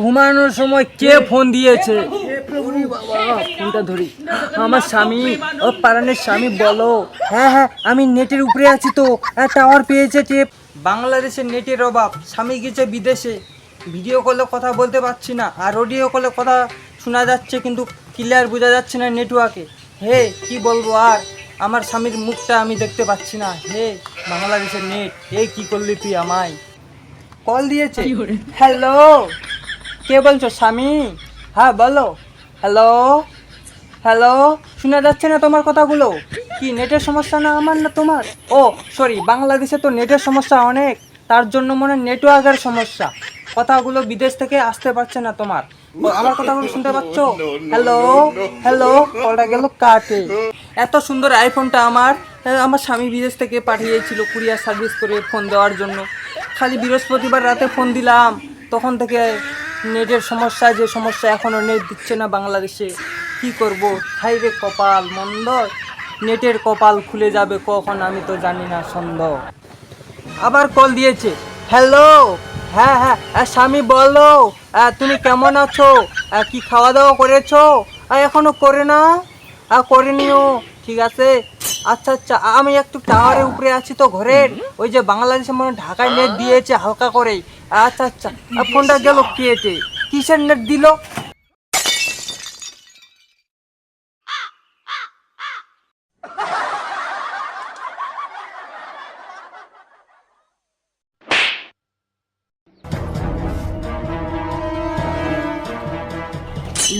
ঘুমানোর সময় কে ফোন দিয়েছে? ফোনটা ধরি। আমার স্বামী ও পারানের স্বামী বলো। হ্যাঁ হ্যাঁ আমি নেটের উপরে আছি তো। টাওয়ার পেয়েছে টেপ বাংলাদেশে নেটের অভাব। স্বামী গেছে বিদেশে। ভিডিও কলে কথা বলতে পারছি না। আর অডিও কলে কথা শোনা যাচ্ছে কিন্তু ক্লিয়ার বোঝা যাচ্ছে না নেটওয়ার্কে হে কি বলব আর? আমার স্বামীর মুখটা আমি দেখতে পাচ্ছি না। হে বাংলাদেশের নেট এই কি করলি তুই আমায়? কল দিয়েছে। হ্যালো কে বলছো স্বামী? হ্যাঁ বলো। হ্যালো হ্যালো শোনা যাচ্ছে না তোমার কথাগুলো? কি নেটের সমস্যা না আমার না তোমার? ও সরি বাংলাদেশে তো নেটের সমস্যা অনেক। তার জন্য মনে হয় নেটওয়ার্কের সমস্যা। কথাগুলো বিদেশ থেকে আসতে পারছে না তোমার। আমার কথাগুলো শুনতে পাচ্ছ? হ্যালো হ্যালো কলটা গেল কাটে। এত সুন্দর আইফোনটা আমার। আমার স্বামী বিদেশ থেকে পাঠিয়েছিল কুরিয়ার সার্ভিস করে ফোন দেওয়ার জন্য। খালি বৃহস্পতিবার রাতে ফোন দিলাম। তখন থেকে নেটের সমস্যা যে সমস্যা এখনও নেট দিচ্ছে না বাংলাদেশে কি করব? হাই রে কপাল মন্দ নেটের কপাল খুলে যাবে কখন আমি তো জানি না সন্দেহ। আবার কল দিয়েছে। হ্যালো? হ্যাঁ হ্যাঁ আহ, স্বামী বলো। আহ, তুমি কেমন আছো? আহ, কি খাওয়া দাওয়া করেছ? আহ, এখনও করে না? করে নিও। ঠিক আছে? আচ্ছা আচ্ছা আমি একটু টাওয়ারের উপরে আছি তো ঘরের। ওই যে বাংলাদেশে মনে হয় ঢাকায় নেট দিয়েছে হালকা করেই। আচ্ছা আচ্ছা। ফোনটা গেল কেটে কিসের নেট দিল?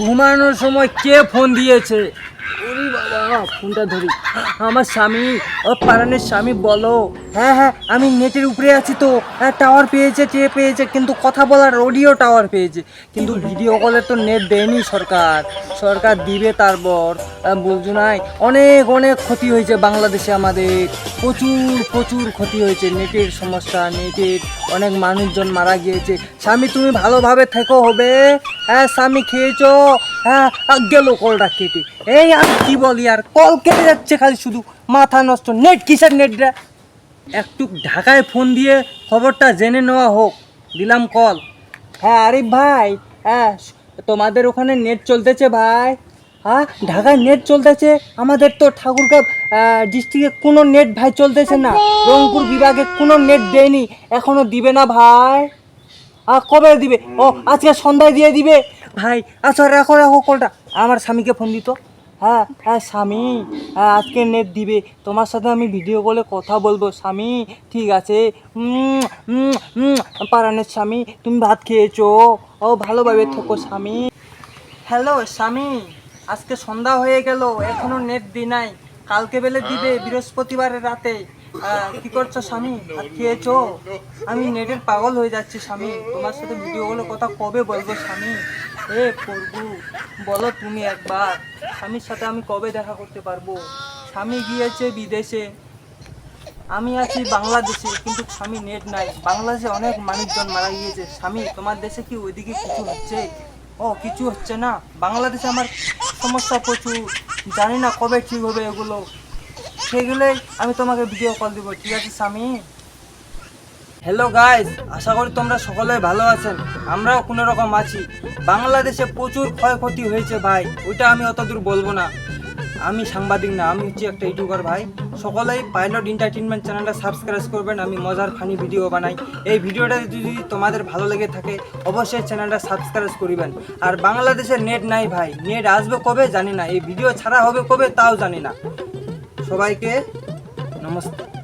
ঘুমানোর সময় কে ফোন দিয়েছে? ফোনটা ধরি। আমার স্বামী, ও পারানের স্বামী বলো। হ্যাঁ হ্যাঁ আমি নেটের উপরে আছি তো। হ্যাঁ টাওয়ার পেয়েছে টে পেয়েছে, কিন্তু কথা বলার অডিও টাওয়ার পেয়েছে। কিন্তু ভিডিও কলে তো নেট দেয়নি সরকার। সরকার দিবে তারপর বুঝছ নাই অনেক অনেক ক্ষতি হয়েছে বাংলাদেশে আমাদের। প্রচুর প্রচুর ক্ষতি হয়েছে নেটের সমস্যা, নেটের অনেক মানুষজন মারা গিয়েছে। স্বামী, তুমি ভালোভাবে থেকো, হবে। হ্যাঁ স্বামী খেয়েছো? হ্যাঁ গেল কলটা কেটে। এই আর কি বলি আর, কল কেটে যাচ্ছে খালি শুধু। মাথা নষ্ট। নেট কিসের নেটটা একটু ঢাকায় ফোন দিয়ে খবরটা জেনে নেওয়া হোক। দিলাম কল। হ্যাঁ আরে ভাই হ্যাঁ তোমাদের ওখানে নেট চলতেছে ভাই? হ্যাঁ ঢাকায় নেট চলতেছে? আমাদের তো ঠাকুরগাঁও ডিস্ট্রিক্টে কোনো নেট ভাই চলতেছে না। রংপুর বিভাগে কোনো নেট দেয়নি। এখনও দিবে না ভাই? কবে দিবে? ও, আজকে সন্ধ্যায় দিয়ে দিবে। ভাই আচ্ছা রাখো রাখো কলটা। আমার স্বামীকে ফোন দিত। হ্যাঁ হ্যাঁ স্বামী হ্যাঁ আজকে নেট দিবে। তোমার সাথে আমি ভিডিও কলে কথা বলব, স্বামী। ঠিক আছে? পারানের স্বামী, তুমি ভাত খেয়েছো? ও, ভালোভাবে থেকো, স্বামী। হ্যালো স্বামী। আজকে সন্ধ্যা হয়ে গেল। এখনও নেট দি নাই কালকে বেলে দিবে, বৃহস্পতিবারের রাতে। কি করছ স্বামী? ভাত খেয়েছো? আমি নেটের পাগল হয়ে যাচ্ছি স্বামী। তোমার সাথে ভিডিও কলে কথা কবে বলব স্বামী? এ প্রভু বলো তুমি একবার। স্বামীর সাথে আমি কবে দেখা করতে পারব? স্বামী গিয়েছে বিদেশে। আমি আছি বাংলাদেশে, কিন্তু স্বামী নেট নাই। বাংলাদেশে অনেক মানুষজন মারা গিয়েছে। স্বামী, তোমার দেশে কি ওইদিকে কিছু হচ্ছে? ও, কিছু হচ্ছে না। বাংলাদেশে আমার সমস্যা প্রচুর। জানি না কবে ঠিক হবে এগুলো। সেগুলোই আমি তোমাকে ভিডিও কল দিব, ঠিক আছে, স্বামী? হ্যালো গাইস আশা করি তোমরা সকলে ভালো আছেন, আমরাও কোনো রকম আছি। বাংলাদেশে প্রচুর ক্ষয়ক্ষতি হয়েছে ভাই, ওইটা আমি অত দূর বলব না। আমি সাংবাদিক না, আমি হচ্ছি একটা ইউটিউবার ভাই। সকলেই পাইলট এন্টারটেনমেন্ট চ্যানেলটা সাবস্ক্রাইব করবেন, আমি মজার ফানি ভিডিও বানাই। এই ভিডিওটা যদি তোমাদের ভালো লেগে থাকে, অবশ্যই চ্যানেলটা সাবস্ক্রাইব করিবেন। আর বাংলাদেশের নেট নাই ভাই নেট আসবে কবে জানি না, এই ভিডিও ছাড়া হবে কবে তাও জানি না। সবাইকে নমস্কার।